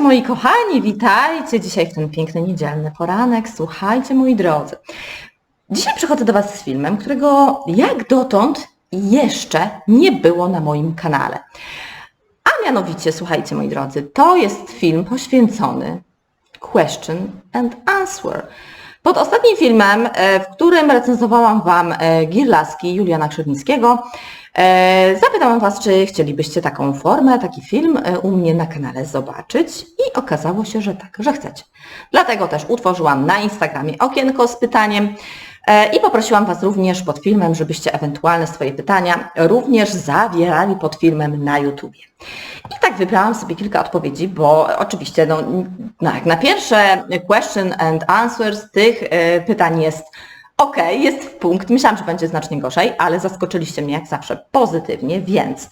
moi kochani, witajcie dzisiaj w ten piękny niedzielny poranek. Słuchajcie moi drodzy. Dzisiaj przychodzę do Was z filmem, którego jak dotąd jeszcze nie było na moim kanale. A mianowicie, słuchajcie moi drodzy, to jest film poświęcony Question and Answer. Pod ostatnim filmem, e, w którym recenzowałam Wam e, Girlaski Juliana Krzywnickiego, e, zapytałam Was, czy chcielibyście taką formę, taki film u mnie na kanale zobaczyć i okazało się, że tak, że chcecie. Dlatego też utworzyłam na Instagramie okienko z pytaniem, E, I poprosiłam Was również pod filmem, żebyście ewentualne swoje pytania również zawierali pod filmem na YouTubie. I tak wybrałam sobie kilka odpowiedzi, bo oczywiście no, no jak na pierwsze question and answers tych e, pytań jest ok, jest w punkt. Myślałam, że będzie znacznie gorzej, ale zaskoczyliście mnie jak zawsze pozytywnie, więc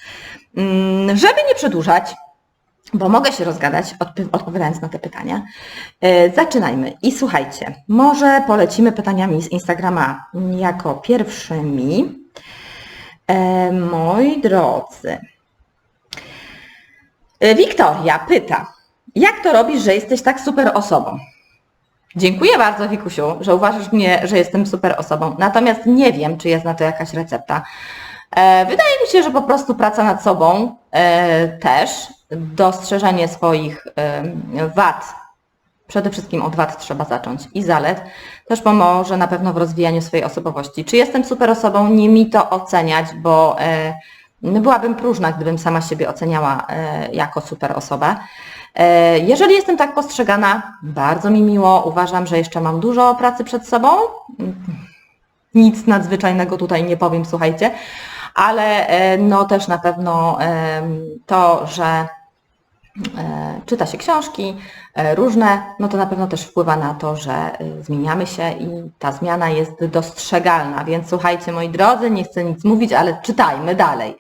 mm, żeby nie przedłużać, bo mogę się rozgadać odpowiadając na te pytania. E, zaczynajmy. I słuchajcie, może polecimy pytaniami z Instagrama jako pierwszymi. E, moi drodzy. E, Wiktoria pyta, jak to robisz, że jesteś tak super osobą? Dziękuję bardzo, Wikusiu, że uważasz mnie, że jestem super osobą. Natomiast nie wiem, czy jest na to jakaś recepta. Wydaje mi się, że po prostu praca nad sobą też dostrzeżenie swoich wad, przede wszystkim od wad trzeba zacząć i zalet, też pomoże na pewno w rozwijaniu swojej osobowości. Czy jestem super osobą? Nie mi to oceniać, bo e, byłabym próżna, gdybym sama siebie oceniała e, jako super osobę. E, jeżeli jestem tak postrzegana, bardzo mi miło, uważam, że jeszcze mam dużo pracy przed sobą. Nic nadzwyczajnego tutaj nie powiem, słuchajcie, ale no też na pewno to, że E, czyta się książki e, różne, no to na pewno też wpływa na to, że e, zmieniamy się i ta zmiana jest dostrzegalna. Więc słuchajcie moi drodzy, nie chcę nic mówić, ale czytajmy dalej.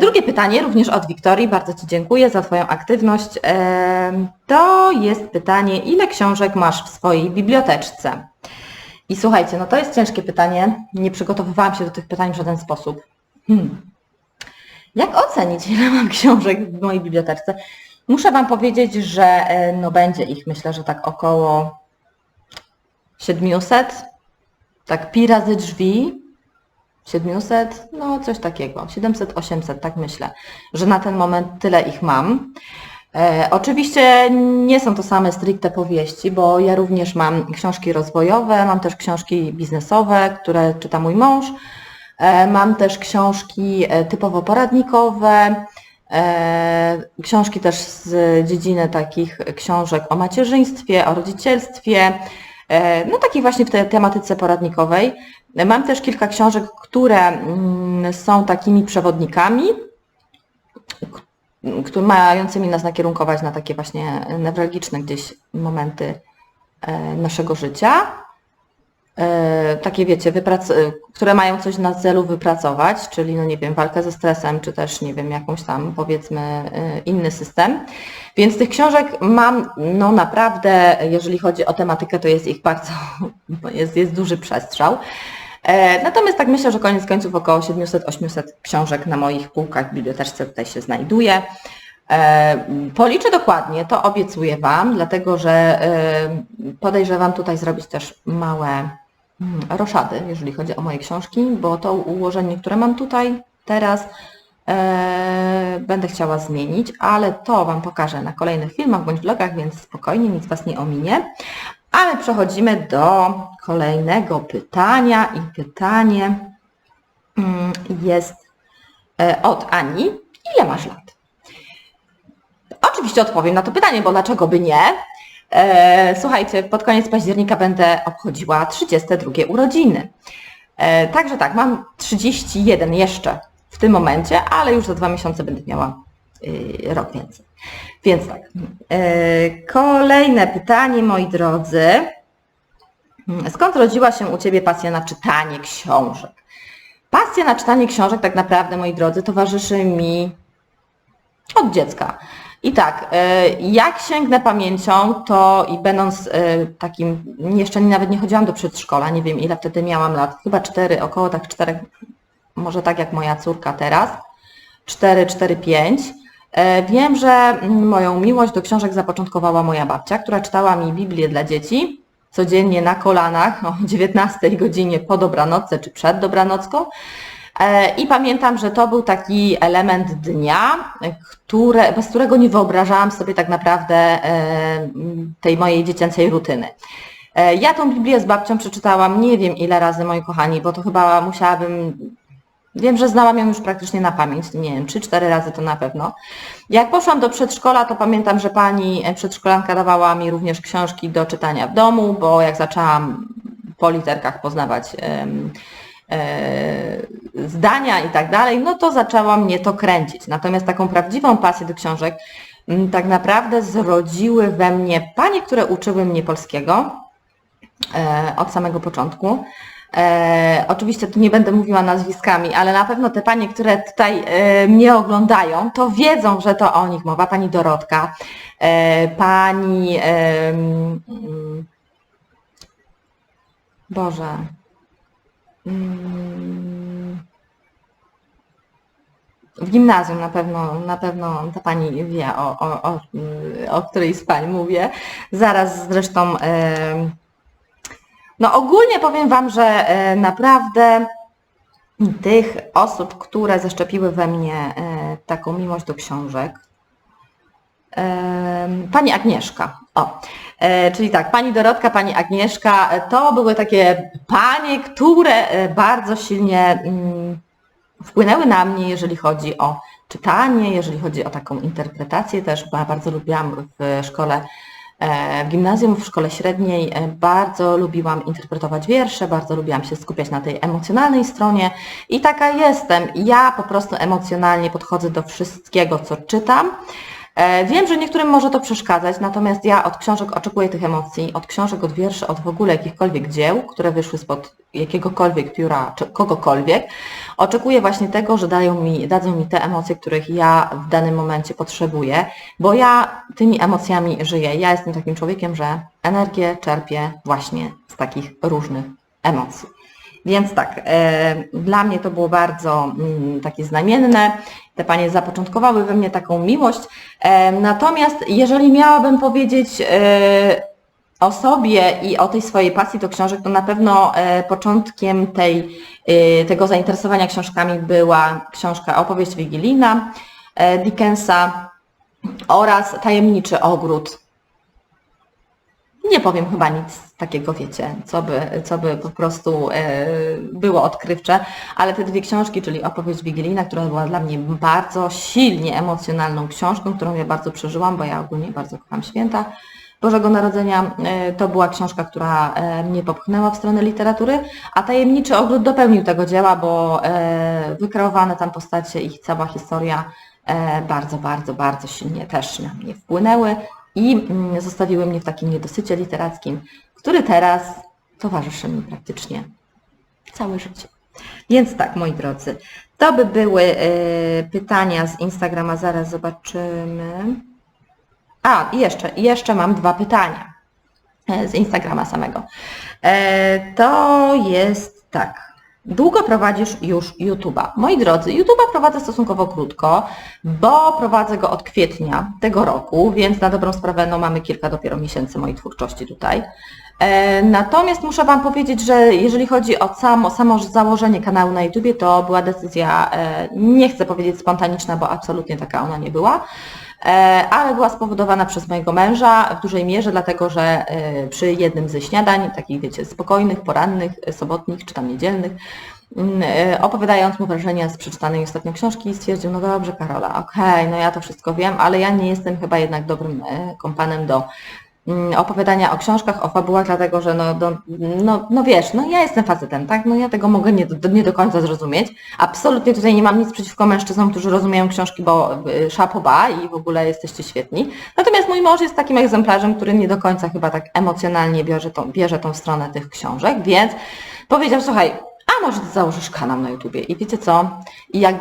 Drugie pytanie, również od Wiktorii, bardzo Ci dziękuję za Twoją aktywność. To jest pytanie, ile książek masz w swojej biblioteczce? I słuchajcie, no to jest ciężkie pytanie, nie przygotowywałam się do tych pytań w żaden sposób. Hmm. Jak ocenić, ile mam książek w mojej bibliotece? Muszę Wam powiedzieć, że e, no będzie ich myślę, że tak około 700, tak pi razy drzwi, 700, no coś takiego, 700-800, tak myślę, że na ten moment tyle ich mam. E, oczywiście nie są to same stricte powieści, bo ja również mam książki rozwojowe, mam też książki biznesowe, które czyta mój mąż, E, mam też książki e, typowo poradnikowe, e, książki też z dziedziny takich książek o macierzyństwie, o rodzicielstwie, no takich właśnie w tej tematyce poradnikowej. Mam też kilka książek, które mm, są takimi przewodnikami, które mającymi nas nakierunkować na takie właśnie newralgiczne gdzieś momenty naszego życia. E, takie wiecie, które mają coś na celu wypracować, czyli no nie wiem, walkę ze stresem, czy też nie wiem, jakąś tam powiedzmy e, inny system. Więc tych książek mam no naprawdę, jeżeli chodzi o tematykę, to jest ich bardzo, jest, jest duży przestrzał. E, natomiast tak myślę, że koniec końców około 700-800 książek na moich półkach w biblioteczce tutaj się znajduje. Policzę dokładnie, to obiecuję Wam, dlatego że podejrzewam tutaj zrobić też małe Hmm, roszady, jeżeli chodzi o moje książki, bo to ułożenie, które mam tutaj teraz, e, będę chciała zmienić, ale to Wam pokażę na kolejnych filmach bądź vlogach, więc spokojnie, nic Was nie ominie. Ale przechodzimy do kolejnego pytania i pytanie mm, jest e, od Ani. Ile masz lat? Oczywiście odpowiem na to pytanie, bo dlaczego by nie? E, słuchajcie, pod koniec października będę obchodziła 32 urodziny. E, także tak, mam 31 jeszcze w tym momencie, ale już za dwa miesiące będę miała y, rok więcej. Więc tak, kolejne pytanie, moi drodzy. Skąd rodziła się u Ciebie pasja na czytanie książek? Pasja na czytanie książek tak naprawdę, moi drodzy, towarzyszy mi od dziecka. I tak, e, jak sięgnę pamięcią, to i będąc e, takim, jeszcze nawet nie chodziłam do przedszkola, nie wiem ile wtedy miałam lat, chyba 4, około tak 4, może tak jak moja córka teraz, 4, 4, 5. E, Wiem, że moją miłość do książek zapoczątkowała moja babcia, która czytała mi Biblię dla dzieci codziennie na kolanach o 19 godzinie po dobranocce czy przed dobranocką. E, I pamiętam, że to był taki element dnia, które, bez którego nie wyobrażałam sobie tak naprawdę e, tej mojej dziecięcej rutyny. Ja tą Biblię z babcią przeczytałam nie wiem ile razy, moi kochani, bo to chyba musiałabym Wiem, że znałam ją już praktycznie na pamięć, nie wiem, 3-4 razy to na pewno. Jak poszłam do przedszkola, to pamiętam, że pani przedszkolanka dawała mi również książki do czytania w domu, bo jak zaczęłam po literkach poznawać e, zdania i tak dalej, no to zaczęła mnie to kręcić. Natomiast taką prawdziwą pasję do książek m, tak naprawdę zrodziły we mnie panie, które uczyły mnie polskiego e, od samego początku. E, oczywiście tu nie będę mówiła nazwiskami, ale na pewno te panie, które tutaj e, mnie oglądają, to wiedzą, że to o nich mowa. Pani Dorotka, e, pani... mm, Boże. Mm, W gimnazjum na pewno, na pewno ta pani wie, o, o, o, o której z pań mówię. Zaraz zresztą... em, no ogólnie powiem Wam, że e, naprawdę tych osób, które zaszczepiły we mnie e, taką miłość do książek, Pani Agnieszka, o, e, czyli tak, Pani Dorotka, Pani Agnieszka, to były takie panie, które bardzo silnie mm, wpłynęły na mnie, jeżeli chodzi o czytanie, jeżeli chodzi o taką interpretację też, bardzo lubiłam w szkole W gimnazjum, w szkole średniej e, bardzo lubiłam interpretować wiersze, bardzo lubiłam się skupiać na tej emocjonalnej stronie i taka jestem. Ja po prostu emocjonalnie podchodzę do wszystkiego, co czytam. E, Wiem, że niektórym może to przeszkadzać, natomiast ja od książek oczekuję tych emocji, od książek, od wierszy, od w ogóle jakichkolwiek dzieł, które wyszły spod jakiegokolwiek pióra czy kogokolwiek. Oczekuję właśnie tego, że dają mi, dadzą mi te emocje, których ja w danym momencie potrzebuję, bo ja tymi emocjami żyję. Ja jestem takim człowiekiem, że energię czerpię właśnie z takich różnych emocji. Więc tak, e, dla mnie to było bardzo mm, takie znamienne. Te panie zapoczątkowały we mnie taką miłość. E, natomiast jeżeli miałabym powiedzieć e, o sobie i o tej swojej pasji do książek, to na pewno początkiem tej, tego zainteresowania książkami była książka Opowieść Wigilijna Dickensa oraz Tajemniczy Ogród nie powiem chyba nic takiego, wiecie, co by, co by po prostu e, było odkrywcze, ale te dwie książki, czyli Opowieść Wigilijna, która była dla mnie bardzo silnie emocjonalną książką, którą ja bardzo przeżyłam, bo ja ogólnie bardzo kocham święta Bożego Narodzenia, e, to była książka, która e, mnie popchnęła w stronę literatury, a Tajemniczy Ogród dopełnił tego dzieła, bo wykreowane tam postacie, ich cała historia bardzo, bardzo, bardzo silnie też na mnie wpłynęły i mm, zostawiły mnie w takim niedosycie literackim, który teraz towarzyszy mi praktycznie całe życie. Więc tak, moi drodzy, to by były e, pytania z Instagrama, zaraz zobaczymy. A, i jeszcze, jeszcze mam dwa pytania e, z Instagrama samego. E, To jest tak. Długo prowadzisz już YouTube'a. Moi drodzy, YouTube'a prowadzę stosunkowo krótko, bo prowadzę go od kwietnia tego roku, więc na dobrą sprawę no, mamy kilka dopiero miesięcy mojej twórczości tutaj. E, Natomiast muszę Wam powiedzieć, że jeżeli chodzi o samo, samo założenie kanału na YouTubie, to była decyzja, e, nie chcę powiedzieć spontaniczna, bo absolutnie taka ona nie była, ale była spowodowana przez mojego męża w dużej mierze, dlatego że e, przy jednym ze śniadań, takich wiecie, spokojnych, porannych, e, sobotnich czy tam niedzielnych, mm, e, opowiadając mu wrażenia z przeczytanej ostatnio książki, stwierdził, no dobrze Karola, okej, no ja to wszystko wiem, ale ja nie jestem chyba jednak dobrym e, kompanem do opowiadania o książkach, o fabułach, dlatego że no, do, no, no wiesz, no ja jestem facetem, tak? No ja tego mogę nie nie do końca zrozumieć. Absolutnie tutaj nie mam nic przeciwko mężczyznom, którzy rozumieją książki, bo y, szapoba i w ogóle jesteście świetni. Natomiast mój mąż jest takim egzemplarzem, który nie do końca chyba tak emocjonalnie bierze tą, bierze tą stronę tych książek, więc powiedział, słuchaj, a może ty założysz kanał na YouTubie i wiecie co? I jak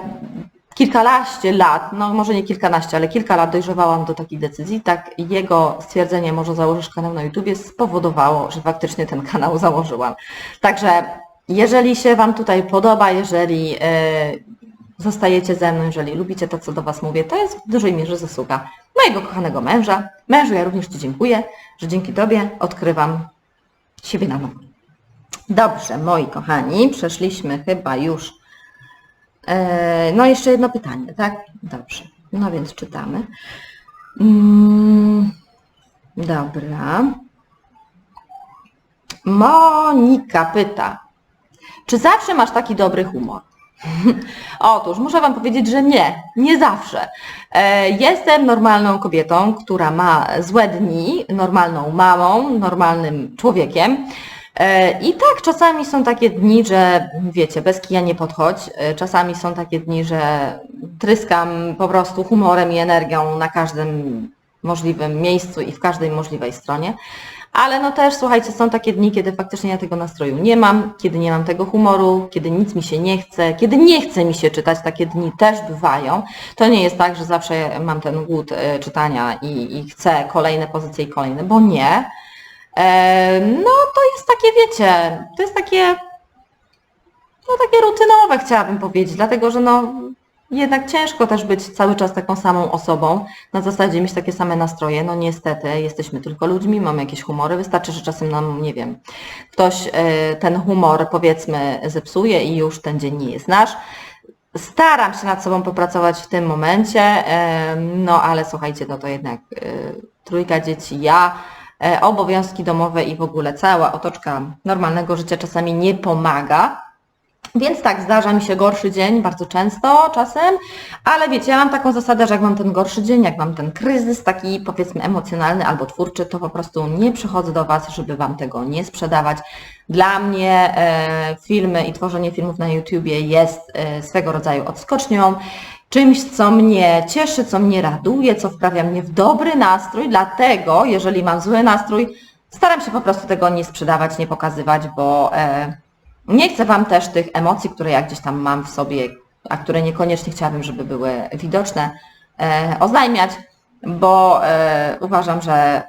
kilkanaście lat, no może nie kilkanaście, ale kilka lat dojrzewałam do takiej decyzji, tak jego stwierdzenie, może założysz kanał na YouTubie, spowodowało, że faktycznie ten kanał założyłam. Także jeżeli się Wam tutaj podoba, jeżeli e, zostajecie ze mną, jeżeli lubicie to, co do Was mówię, to jest w dużej mierze zasługa mojego kochanego męża. Mężu, ja również Ci dziękuję, że dzięki Tobie odkrywam siebie na nowo. Dobrze, moi kochani, przeszliśmy chyba już. E, no jeszcze jedno pytanie, tak? Dobrze. No więc czytamy. Mm, dobra. Monika pyta, czy zawsze masz taki dobry humor? Otóż muszę Wam powiedzieć, że nie, nie zawsze. E, Jestem normalną kobietą, która ma złe dni, normalną mamą, normalnym człowiekiem. E, I tak, czasami są takie dni, że wiecie, bez kija nie podchodź. E, Czasami są takie dni, że tryskam po prostu humorem i energią na każdym możliwym miejscu i w każdej możliwej stronie. Ale no też, słuchajcie, są takie dni, kiedy faktycznie ja tego nastroju nie mam, kiedy nie mam tego humoru, kiedy nic mi się nie chce, kiedy nie chce mi się czytać, takie dni też bywają. To nie jest tak, że zawsze mam ten głód e, czytania i, i chcę kolejne pozycje i kolejne, bo nie. No to jest takie, wiecie, to jest takie, no takie rutynowe chciałabym powiedzieć, dlatego że no jednak ciężko też być cały czas taką samą osobą, na zasadzie mieć takie same nastroje, no niestety jesteśmy tylko ludźmi, mamy jakieś humory, wystarczy, że czasem nam, nie wiem, ktoś e, ten humor powiedzmy zepsuje i już ten dzień nie jest nasz. Staram się nad sobą popracować w tym momencie, no ale słuchajcie, no to jednak e, trójka dzieci, ja, obowiązki domowe i w ogóle cała otoczka normalnego życia czasami nie pomaga. Więc tak, zdarza mi się gorszy dzień bardzo często czasem, ale wiecie, ja mam taką zasadę, że jak mam ten gorszy dzień, jak mam ten kryzys taki powiedzmy emocjonalny albo twórczy, to po prostu nie przychodzę do Was, żeby Wam tego nie sprzedawać. Dla mnie e, filmy i tworzenie filmów na YouTubie jest e, swego rodzaju odskocznią, czymś, co mnie cieszy, co mnie raduje, co wprawia mnie w dobry nastrój, dlatego jeżeli mam zły nastrój, staram się po prostu tego nie sprzedawać, nie pokazywać, bo... E, nie chcę Wam też tych emocji, które ja gdzieś tam mam w sobie, a które niekoniecznie chciałabym, żeby były widoczne, e, oznajmiać, bo e, uważam, że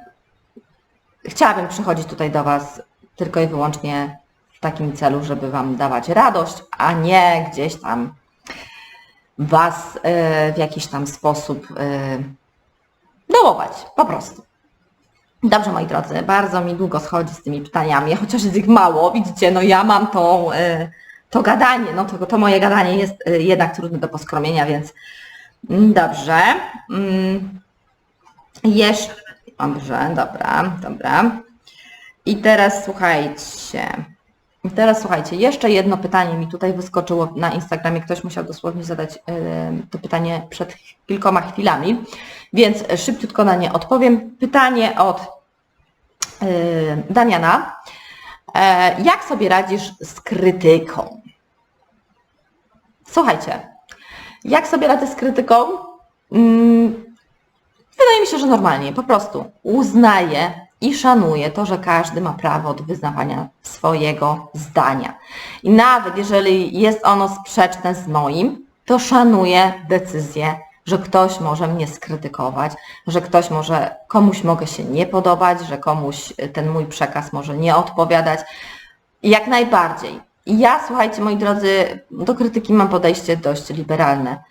chciałabym przychodzić tutaj do Was tylko i wyłącznie w takim celu, żeby Wam dawać radość, a nie gdzieś tam Was e, w jakiś tam sposób e, dołować, po prostu. Dobrze, moi drodzy, bardzo mi długo schodzi z tymi pytaniami, chociaż jest ich mało. Widzicie, no ja mam tą, y, to gadanie, no to, to moje gadanie jest jednak trudne do poskromienia, więc mm, dobrze. Mm, Jeszcze, dobrze, dobra, dobra. I teraz słuchajcie, teraz słuchajcie, jeszcze jedno pytanie mi tutaj wyskoczyło na Instagramie, ktoś musiał dosłownie zadać y, to pytanie przed kilkoma chwilami, więc szybciutko na nie odpowiem. Pytanie od y, Damiana. E, Jak sobie radzisz z krytyką? Słuchajcie, jak sobie radzę z krytyką? Mm, Wydaje mi się, że normalnie, po prostu uznaję i szanuję to, że każdy ma prawo do wyznawania swojego zdania. I nawet jeżeli jest ono sprzeczne z moim, to szanuję decyzję, że ktoś może mnie skrytykować, że ktoś może, komuś mogę się nie podobać, że komuś ten mój przekaz może nie odpowiadać. Jak najbardziej. I ja, słuchajcie, moi drodzy, do krytyki mam podejście dość liberalne.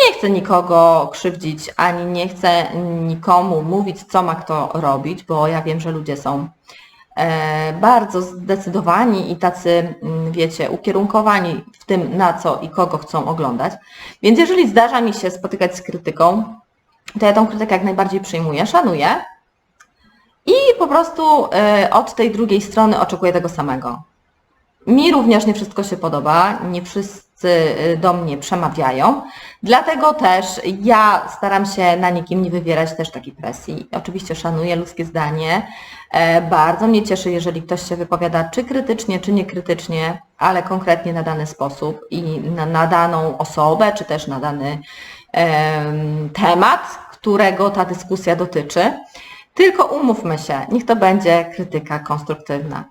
Nie chcę nikogo krzywdzić, ani nie chcę nikomu mówić, co ma kto robić, bo ja wiem, że ludzie są e, bardzo zdecydowani i tacy, mm, wiecie, ukierunkowani w tym, na co i kogo chcą oglądać. Więc jeżeli zdarza mi się spotykać z krytyką, to ja tą krytykę jak najbardziej przyjmuję, szanuję i po prostu e, od tej drugiej strony oczekuję tego samego. Mi również nie wszystko się podoba, nie wszyscy y, do mnie przemawiają, dlatego też ja staram się na nikim nie wywierać też takiej presji. Oczywiście szanuję ludzkie zdanie, e, bardzo mnie cieszy, jeżeli ktoś się wypowiada czy krytycznie, czy niekrytycznie, ale konkretnie na dany sposób i na, na daną osobę, czy też na dany em, temat, którego ta dyskusja dotyczy. Tylko umówmy się, niech to będzie krytyka konstruktywna.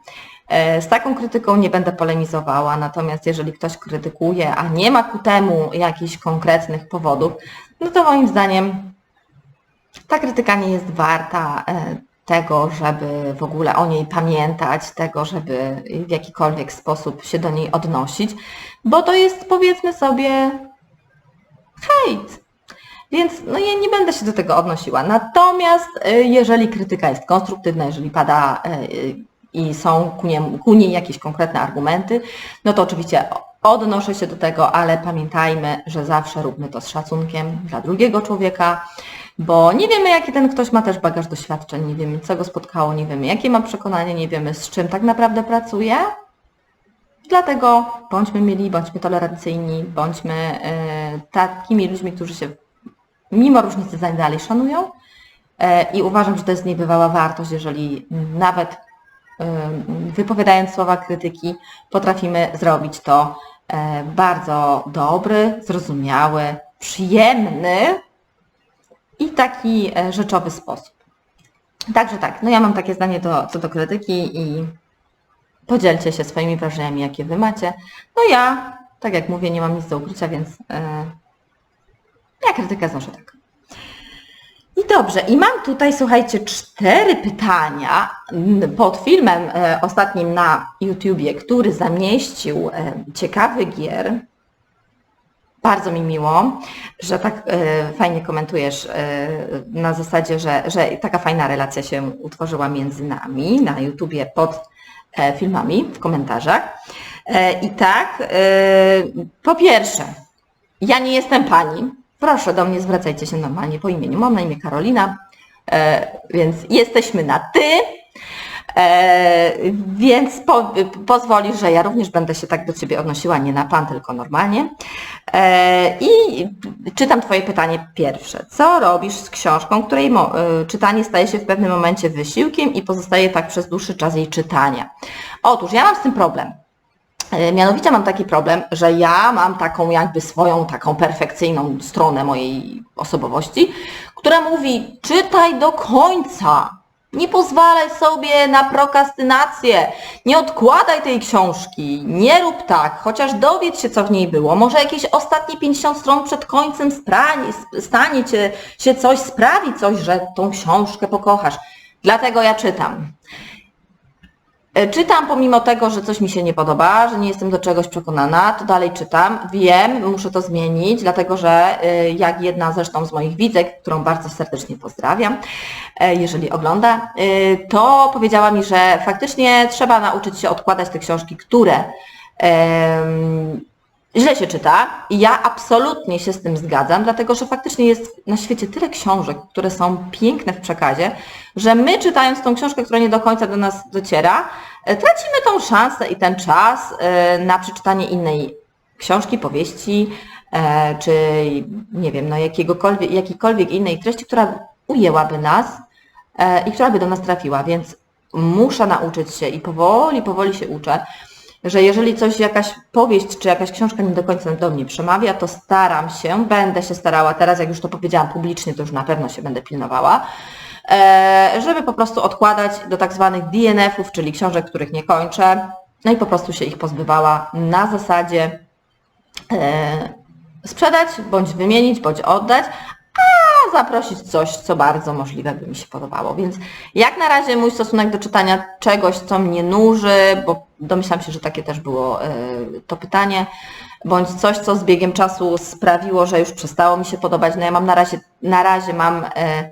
E, Z taką krytyką nie będę polemizowała, natomiast jeżeli ktoś krytykuje, a nie ma ku temu jakichś konkretnych powodów, no to moim zdaniem ta krytyka nie jest warta e, tego, żeby w ogóle o niej pamiętać, tego, żeby w jakikolwiek sposób się do niej odnosić, bo to jest powiedzmy sobie hejt. Więc no ja nie będę się do tego odnosiła. Natomiast y, jeżeli krytyka jest konstruktywna, jeżeli pada i są ku, nie, ku niej jakieś konkretne argumenty, no to oczywiście odnoszę się do tego, ale pamiętajmy, że zawsze róbmy to z szacunkiem dla drugiego człowieka, bo nie wiemy, jaki ten ktoś ma też bagaż doświadczeń, nie wiemy, co go spotkało, nie wiemy, jakie ma przekonanie, nie wiemy, z czym tak naprawdę pracuje. Dlatego bądźmy mili, bądźmy tolerancyjni, bądźmy y, takimi ludźmi, którzy się mimo różnicy zdań dalej szanują. E, I uważam, że to jest niebywała wartość, jeżeli nawet wypowiadając słowa krytyki, potrafimy zrobić to e, bardzo dobry, zrozumiały, przyjemny i taki e, rzeczowy sposób. Także tak, no ja mam takie zdanie do, co do krytyki i podzielcie się swoimi wrażeniami, jakie wy macie. No ja, tak jak mówię, nie mam nic do ukrycia, więc yy, ja krytykę znoszę tak. Dobrze, i mam tutaj, słuchajcie, cztery pytania pod filmem e, ostatnim na YouTubie, który zamieścił e, ciekawy gier. Bardzo mi miło, że tak e, fajnie komentujesz na zasadzie, że, że taka fajna relacja się utworzyła między nami na YouTubie pod filmami, w komentarzach. I tak, po pierwsze, ja nie jestem pani, Proszę do mnie zwracajcie się normalnie po imieniu. Mam na imię Karolina, e, więc jesteśmy na ty. E, więc po, pozwolisz, że ja również będę się tak do Ciebie odnosiła, nie na Pan, tylko normalnie. E, I czytam Twoje pytanie pierwsze. Co robisz z książką, której czytanie staje się w pewnym momencie wysiłkiem i pozostaje tak przez dłuższy czas jej czytania? Otóż ja mam z tym problem. E, mianowicie mam taki problem, że ja mam taką jakby swoją taką perfekcyjną stronę mojej osobowości, która mówi czytaj do końca. Nie pozwalaj sobie na prokrastynację. Nie odkładaj tej książki. Nie rób tak, chociaż dowiedz się, co w niej było. Może jakieś ostatnie 50 stron przed końcem spranie, stanie cię, się coś, sprawi coś, że tą książkę pokochasz. Dlatego ja czytam. E, czytam pomimo tego, że coś mi się nie podoba, że nie jestem do czegoś przekonana, to dalej czytam. Wiem, muszę to zmienić, dlatego że e, jak jedna zresztą z moich widzek, którą bardzo serdecznie pozdrawiam, e, jeżeli ogląda, to powiedziała mi, że faktycznie trzeba nauczyć się odkładać te książki, które źle się czyta i ja absolutnie się z tym zgadzam, dlatego że faktycznie jest na świecie tyle książek, które są piękne w przekazie, że my czytając tą książkę, która nie do końca do nas dociera, e, tracimy tą szansę i ten czas e, na przeczytanie innej książki, powieści, e, czy nie wiem, no jakiegokolwiek, jakiejkolwiek innej treści, która ujęłaby nas i która by do nas trafiła, więc muszę nauczyć się i powoli, powoli się uczę, że jeżeli coś, jakaś powieść czy jakaś książka nie do końca do mnie przemawia, to staram się, będę się starała, teraz jak już to powiedziałam publicznie, to już na pewno się będę pilnowała, e, żeby po prostu odkładać do tak zwanych DNF-ów, czyli książek, których nie kończę, no i po prostu się ich pozbywała na zasadzie e, sprzedać, bądź wymienić, bądź oddać, zaprosić coś, co bardzo możliwe by mi się podobało. Więc jak na razie mój stosunek do czytania czegoś, co mnie nuży, bo domyślam się, że takie też było e, to pytanie, bądź coś, co z biegiem czasu sprawiło, że już przestało mi się podobać. No ja mam na razie, na razie mam e,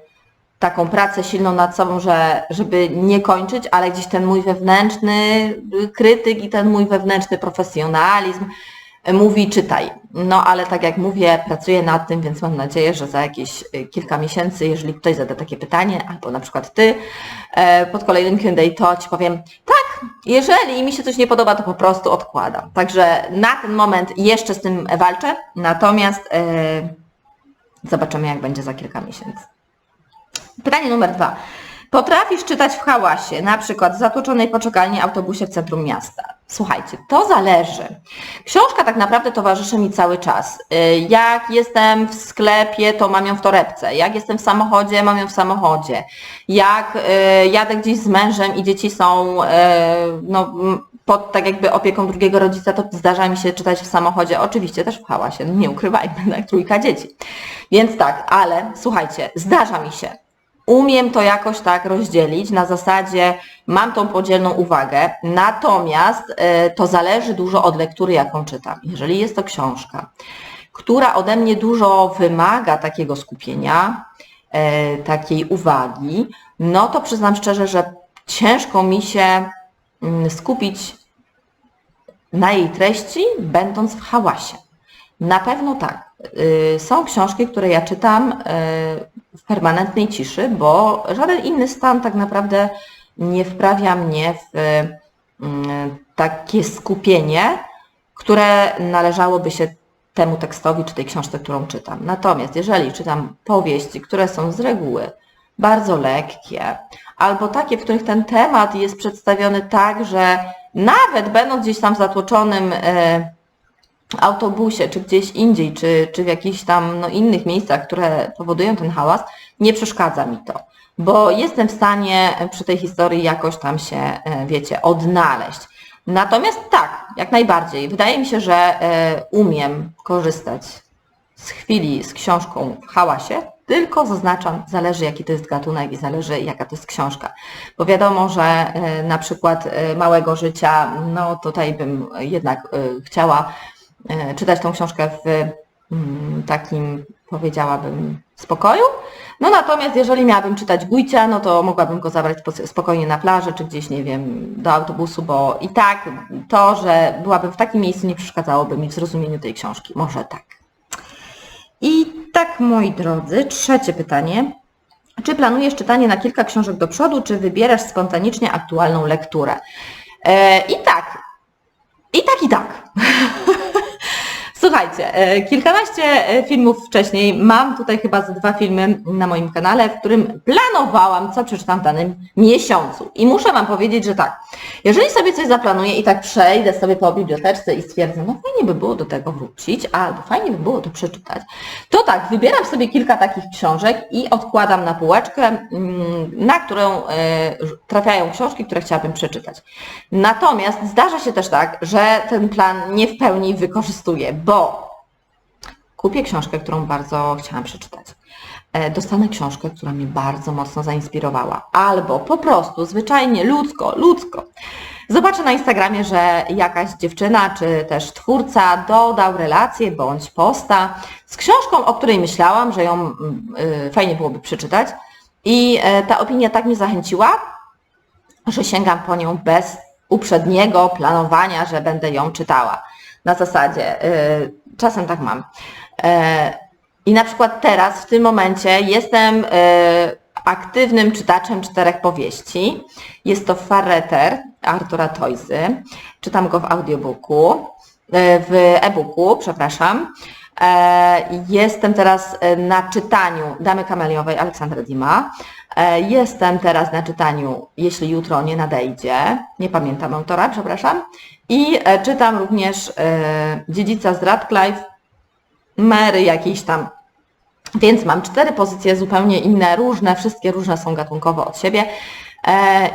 taką pracę silną nad sobą, że, żeby nie kończyć, ale gdzieś ten mój wewnętrzny krytyk i ten mój wewnętrzny profesjonalizm mówi czytaj. No ale tak jak mówię, pracuję nad tym, więc mam nadzieję, że za jakieś y, kilka miesięcy, jeżeli ktoś zada takie pytanie, albo na przykład Ty e, pod kolejnym Q&A, to Ci powiem, tak, jeżeli mi się coś nie podoba, to po prostu odkładam. Także na ten moment jeszcze z tym walczę, natomiast e, zobaczymy, jak będzie za kilka miesięcy. Pytanie numer dwa. Potrafisz czytać w hałasie, na przykład w zatłoczonej poczekalni autobusie w centrum miasta. Słuchajcie, to zależy. Książka tak naprawdę towarzyszy mi cały czas. Y, jak jestem w sklepie, to mam ją w torebce. Jak jestem w samochodzie, mam ją w samochodzie. Jak y, jadę gdzieś z mężem i dzieci są y, no, pod tak jakby opieką drugiego rodzica, to zdarza mi się czytać w samochodzie. Oczywiście też w hałasie, no nie ukrywajmy, jak trójka dzieci. Więc tak, ale słuchajcie, zdarza mi się umiem to jakoś tak rozdzielić na zasadzie mam tą podzielną uwagę, natomiast y, to zależy dużo od lektury, jaką czytam. Jeżeli jest to książka, która ode mnie dużo wymaga takiego skupienia, e, takiej uwagi, no to przyznam szczerze, że ciężko mi się mm, skupić na jej treści, będąc w hałasie. Na pewno tak. Y, Są książki, które ja czytam y, w permanentnej ciszy, bo żaden inny stan tak naprawdę nie wprawia mnie w mm, takie skupienie, które należałoby się temu tekstowi czy tej książce, którą czytam. Natomiast jeżeli czytam powieści, które są z reguły bardzo lekkie, albo takie, w których ten temat jest przedstawiony tak, że nawet będąc gdzieś tam zatłoczonym autobusie, czy gdzieś indziej, czy, czy w jakichś tam no, innych miejscach, które powodują ten hałas, nie przeszkadza mi to, bo jestem w stanie przy tej historii jakoś tam się, e, wiecie, odnaleźć. Natomiast tak, jak najbardziej. Wydaje mi się, że e, umiem korzystać z chwili z książką w hałasie, tylko zaznaczam, zależy jaki to jest gatunek i zależy jaka to jest książka. Bo wiadomo, że e, na przykład Małego Życia, no tutaj bym jednak chciała czytać tą książkę w mm, takim, powiedziałabym, spokoju. No natomiast jeżeli miałabym czytać Gujcia, no to mogłabym go zabrać spo- spokojnie na plażę, czy gdzieś, nie wiem, do autobusu, bo i tak to, że byłabym w takim miejscu nie przeszkadzałoby mi w zrozumieniu tej książki. Może tak. I tak, moi drodzy, trzecie pytanie. Czy planujesz czytanie na kilka książek do przodu, czy wybierasz spontanicznie aktualną lekturę? E, I tak. I tak, i tak. Słuchajcie, e, kilkanaście e, filmów wcześniej, mam tutaj chyba ze dwa filmy na moim kanale, w którym planowałam, co przeczytam w danym miesiącu. I muszę Wam powiedzieć, że tak, jeżeli sobie coś zaplanuję i tak przejdę sobie po biblioteczce i stwierdzę, no fajnie by było do tego wrócić, albo fajnie by było to przeczytać, to tak, wybieram sobie kilka takich książek i odkładam na półeczkę, mm, na którą e, trafiają książki, które chciałabym przeczytać. Natomiast zdarza się też tak, że ten plan nie w pełni wykorzystuję, bo kupię książkę, którą bardzo chciałam przeczytać. E, Dostanę książkę, która mnie bardzo mocno zainspirowała. Albo po prostu, zwyczajnie, ludzko, ludzko. Zobaczę na Instagramie, że jakaś dziewczyna czy też twórca dodał relację bądź posta z książką, o której myślałam, że ją mm, y, fajnie byłoby przeczytać. I e, ta opinia tak mnie zachęciła, że sięgam po nią bez uprzedniego planowania, że będę ją czytała. Na zasadzie, y, czasem tak mam. E, I na przykład teraz, w tym momencie, jestem y, aktywnym czytaczem czterech powieści. Jest to Farreter Artura Toysy. Czytam go w audiobooku, y, w e-booku, przepraszam. E, Jestem teraz na czytaniu Damy Kameliowej Aleksandra Dima. E, Jestem teraz na czytaniu Jeśli jutro nie nadejdzie. Nie pamiętam autora, przepraszam. I e, czytam również e, Dziedzica z Radcliffe, Mary jakiejś tam. Więc mam cztery pozycje zupełnie inne, różne, wszystkie różne są gatunkowo od siebie.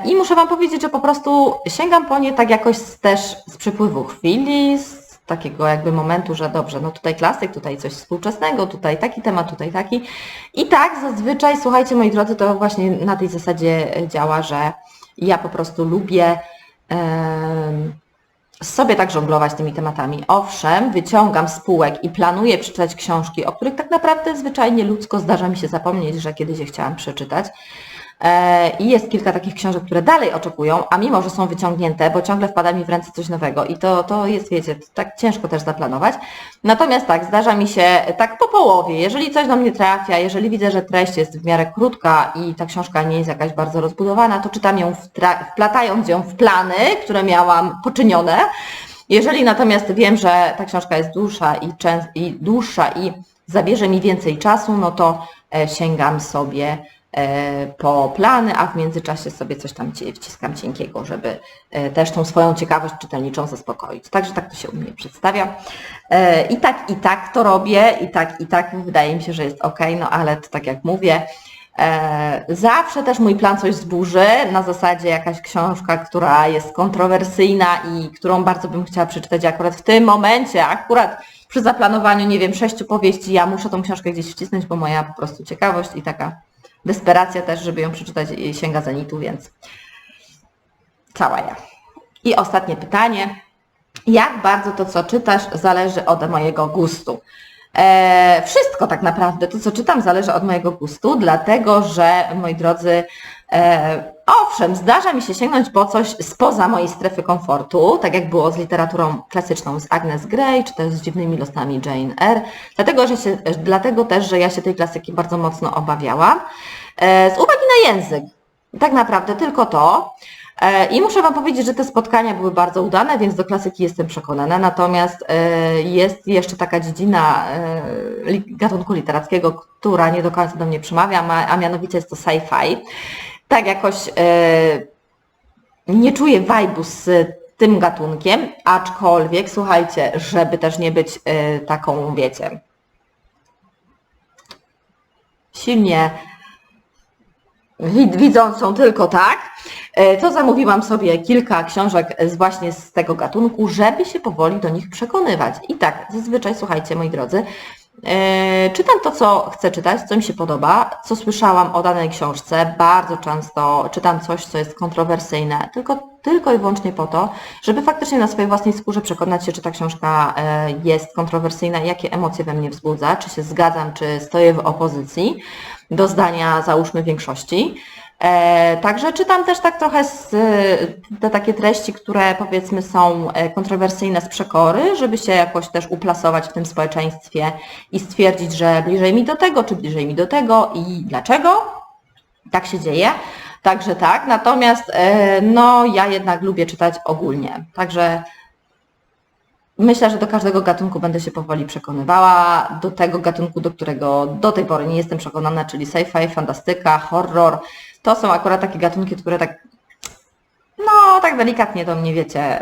I muszę Wam powiedzieć, że po prostu sięgam po nie tak jakoś też z przepływu chwili, z takiego jakby momentu, że dobrze, no tutaj klasyk, tutaj coś współczesnego, tutaj taki temat, tutaj taki. I tak zazwyczaj, słuchajcie moi drodzy, to właśnie na tej zasadzie działa, że ja po prostu lubię sobie tak żonglować tymi tematami. Owszem, wyciągam z półek i planuję przeczytać książki, o których tak naprawdę zwyczajnie ludzko zdarza mi się zapomnieć, że kiedyś je chciałam przeczytać. E, I jest kilka takich książek, które dalej oczekują, a mimo, że są wyciągnięte, bo ciągle wpada mi w ręce coś nowego i to, to jest, wiecie, tak ciężko też zaplanować. Natomiast tak, zdarza mi się tak po połowie, jeżeli coś do mnie trafia, jeżeli widzę, że treść jest w miarę krótka i ta książka nie jest jakaś bardzo rozbudowana, to czytam ją wplatając ją w plany, które miałam poczynione. Jeżeli natomiast wiem, że ta książka jest dłuższa i, i dłuższa i zabierze mi więcej czasu, no to e, sięgam sobie po plany, a w międzyczasie sobie coś tam wciskam cienkiego, żeby e, też tą swoją ciekawość czytelniczą zaspokoić. Także tak to się u mnie przedstawia. E, I tak, i tak to robię, i tak, i tak wydaje mi się, że jest ok, no ale to tak jak mówię, E, Zawsze też mój plan coś zburzy, na zasadzie jakaś książka, która jest kontrowersyjna i którą bardzo bym chciała przeczytać akurat w tym momencie, akurat przy zaplanowaniu, nie wiem, sześciu powieści, ja muszę tą książkę gdzieś wcisnąć, bo moja po prostu ciekawość i taka desperacja też, żeby ją przeczytać i sięga zenitu, więc cała ja. I ostatnie pytanie. Jak bardzo to, co czytasz, zależy od mojego gustu? E, wszystko tak naprawdę, to co czytam zależy od mojego gustu, dlatego że, moi drodzy, owszem, zdarza mi się sięgnąć po coś spoza mojej strefy komfortu, tak jak było z literaturą klasyczną z Agnes Grey, czy też z dziwnymi losami Jane Eyre, dlatego, że się, dlatego też, że ja się tej klasyki bardzo mocno obawiałam. E, z uwagi na język, tak naprawdę tylko to. E, I muszę Wam powiedzieć, że te spotkania były bardzo udane, więc do klasyki jestem przekonana. Natomiast e, jest jeszcze taka dziedzina e, gatunku literackiego, która nie do końca do mnie przemawia, ma- a mianowicie jest to sci-fi. Tak jakoś nie czuję vibe'u z tym gatunkiem, aczkolwiek słuchajcie, żeby też nie być taką, wiecie, silnie wid- widzącą tylko tak, e, to zamówiłam sobie kilka książek właśnie z tego gatunku, żeby się powoli do nich przekonywać. I tak, zazwyczaj, słuchajcie, moi drodzy, e, czytam to, co chcę czytać, co mi się podoba, co słyszałam o danej książce. Bardzo często czytam coś, co jest kontrowersyjne, tylko, tylko i wyłącznie po to, żeby faktycznie na swojej własnej skórze przekonać się, czy ta książka e, jest kontrowersyjna, jakie emocje we mnie wzbudza, czy się zgadzam, czy stoję w opozycji do zdania, załóżmy, większości. E, także czytam też tak trochę te takie treści, które powiedzmy są e, kontrowersyjne z przekory, żeby się jakoś też uplasować w tym społeczeństwie i stwierdzić, że bliżej mi do tego, czy bliżej mi do tego i dlaczego. Tak się dzieje. Także tak, natomiast e, no ja jednak lubię czytać ogólnie. Także Myślę, że do każdego gatunku będę się powoli przekonywała. Do tego gatunku, do którego do tej pory nie jestem przekonana, czyli sci-fi, fantastyka, horror. To są akurat takie gatunki, które tak, no tak delikatnie do mnie, wiecie,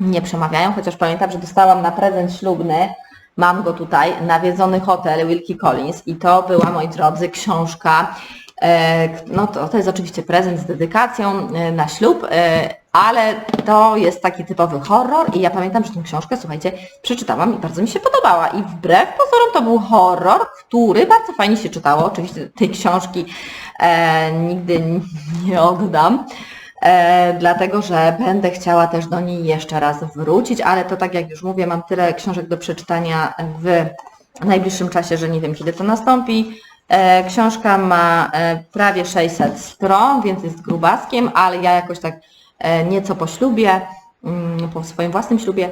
nie przemawiają, chociaż pamiętam, że dostałam na prezent ślubny, mam go tutaj, Nawiedzony Hotel Wilkie Collins i to była, moi drodzy, książka, no to, to jest oczywiście prezent z dedykacją e, na ślub, e, ale to jest taki typowy horror i ja pamiętam, że tę książkę, słuchajcie, przeczytałam i bardzo mi się podobała i wbrew pozorom to był horror, który bardzo fajnie się czytało, oczywiście tej książki e, nigdy nie oddam, e, dlatego że będę chciała też do niej jeszcze raz wrócić, ale to tak jak już mówię, mam tyle książek do przeczytania w najbliższym czasie, że nie wiem kiedy to nastąpi. E, książka ma e, prawie 600 stron, więc jest grubaskiem, ale ja jakoś tak e, nieco po ślubie, mm, po swoim własnym ślubie,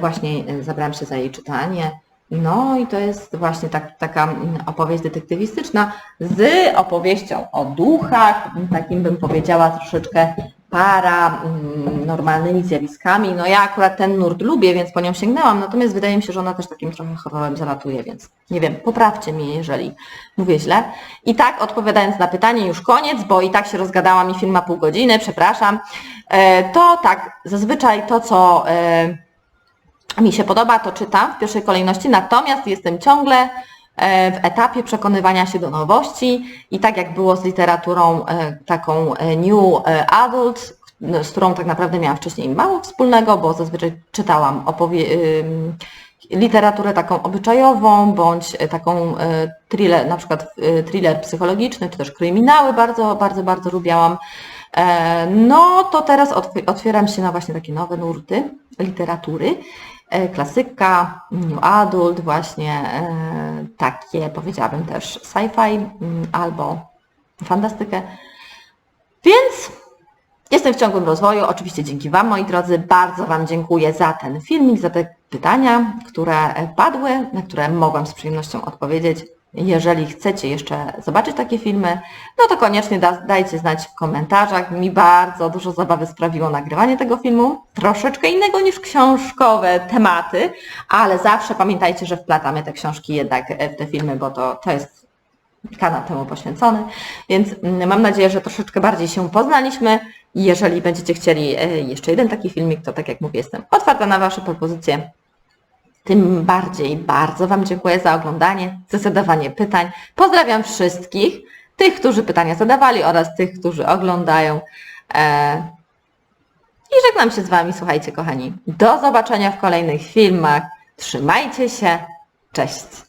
właśnie zabrałam się za jej czytanie. No i to jest właśnie tak, taka mm, opowieść detektywistyczna z opowieścią o duchach, takim bym powiedziała troszeczkę para mm, zjawiskami. No ja akurat ten nurt lubię, więc po nią sięgnęłam, natomiast wydaje mi się, że ona też takim trochę horrorem zalatuje, więc nie wiem, poprawcie mnie, jeżeli mówię źle. I tak odpowiadając na pytanie, już koniec, bo i tak się rozgadałam i film ma pół godziny, przepraszam. E, To tak, zazwyczaj to, co e, mi się podoba, to czytam w pierwszej kolejności, natomiast jestem ciągle w etapie przekonywania się do nowości i tak jak było z literaturą e, taką e, New e, Adult, no, z którą tak naprawdę miałam wcześniej mało wspólnego, bo zazwyczaj czytałam literaturę taką obyczajową, bądź e, taką e, thriller, na przykład e, thriller psychologiczny, czy też kryminały bardzo, bardzo, bardzo lubiałam. E, No to teraz otw- otwieram się na właśnie takie nowe nurty literatury. E, Klasyka, new adult, właśnie e, takie powiedziałabym też sci-fi mm, albo fantastykę. Więc jestem w ciągłym rozwoju, oczywiście dzięki Wam moi drodzy, bardzo Wam dziękuję za ten filmik, za te pytania, które padły, na które mogłam z przyjemnością odpowiedzieć. Jeżeli chcecie jeszcze zobaczyć takie filmy, no to koniecznie da, dajcie znać w komentarzach. Mi bardzo dużo zabawy sprawiło nagrywanie tego filmu. Troszeczkę innego niż książkowe tematy, ale zawsze pamiętajcie, że wplatamy te książki jednak e, w te filmy, bo to, to jest kanał temu poświęcony. Więc mm, mam nadzieję, że troszeczkę bardziej się poznaliśmy. Jeżeli będziecie chcieli e, jeszcze jeden taki filmik, to tak jak mówię, jestem otwarta na Wasze propozycje. Tym bardziej bardzo Wam dziękuję za oglądanie, za zadawanie pytań. Pozdrawiam wszystkich, tych, którzy pytania zadawali oraz tych, którzy oglądają. E, I żegnam się z Wami, słuchajcie kochani. Do zobaczenia w kolejnych filmach. Trzymajcie się. Cześć.